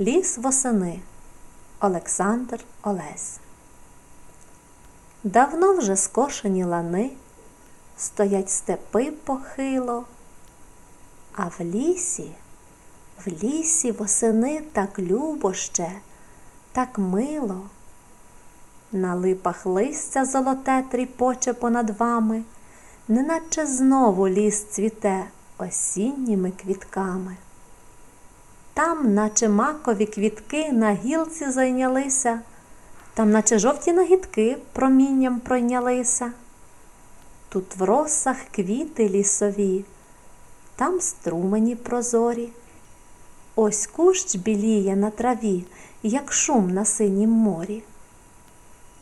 Ліс восени Олександр Олесь. Давно вже скошені лани, стоять степи похило, а в лісі, в лісі восени так любо ще, так мило. На липах листя золоте тріпоче понад вами, неначе знову ліс цвіте осінніми квітками. Там, наче макові квітки на гілці зайнялися, там, наче жовті нагідки промінням пройнялися. Тут в росах квіти лісові, там струмені прозорі. Ось кущ біліє на траві, як шум на синім морі.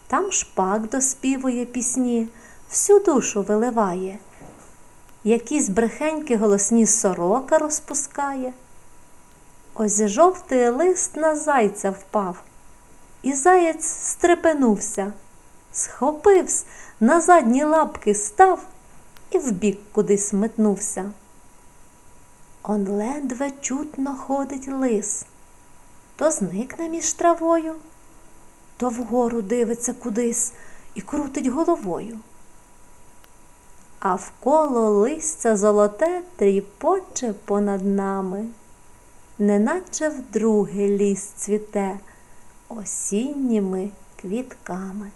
Там шпак доспівує пісні, всю душу виливає, якісь брехенькі голосні сорока розпускає. Ось жовтий лист на зайця впав, і заєць стрепенувся, схопивсь, на задні лапки став і вбік кудись метнувся. Он ледве чутно ходить лис, то зникне між травою, то вгору дивиться кудись і крутить головою. А вколо листя золоте тріпоче понад нами неначе вдруге ліс цвіте осінніми квітками.